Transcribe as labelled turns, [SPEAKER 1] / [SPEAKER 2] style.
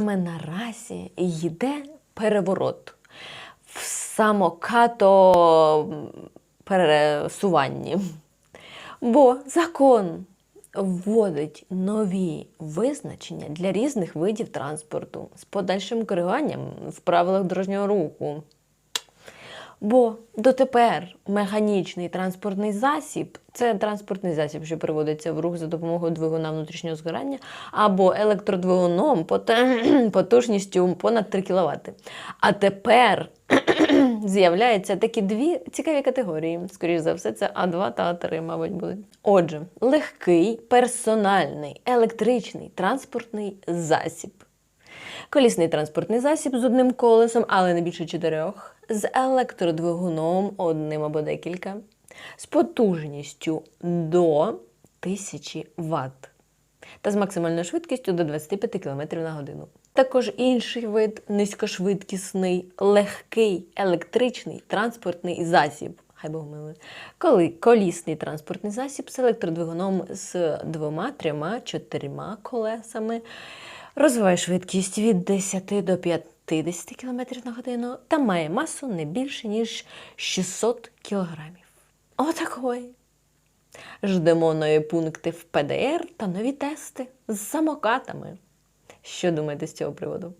[SPEAKER 1] Саме наразі йде переворот в самокато пересуванні. Бо закон вводить нові визначення для різних видів транспорту з подальшим керуванням в правилах дорожнього руху. Бо дотепер механічний транспортний засіб це транспортний засіб, що приводиться в рух за допомогою двигуна внутрішнього згорання, або електродвигуном потужністю понад 3 кВт. А тепер з'являються такі дві цікаві категорії. Скоріше за все, це А2 та А3, мабуть, будуть. Отже, легкий персональний електричний транспортний засіб. Колісний транспортний засіб з одним колесом, але не більше чотирьох, з електродвигуном одним або декілька, з потужністю до 1000 Вт та з максимальною швидкістю до 25 км на годину. Також інший вид низькошвидкісний, легкий електричний транспортний засіб. Хай Бог милує. Коли колісний транспортний засіб з електродвигуном з двома, трьома, чотирма колесами розвиває швидкість від 10 до 50 км на годину та має масу не більше, ніж 600 кг. Отакої. Ждемо нові пункти в ПДР та нові тести з самокатами. Що думаєте з цього приводу?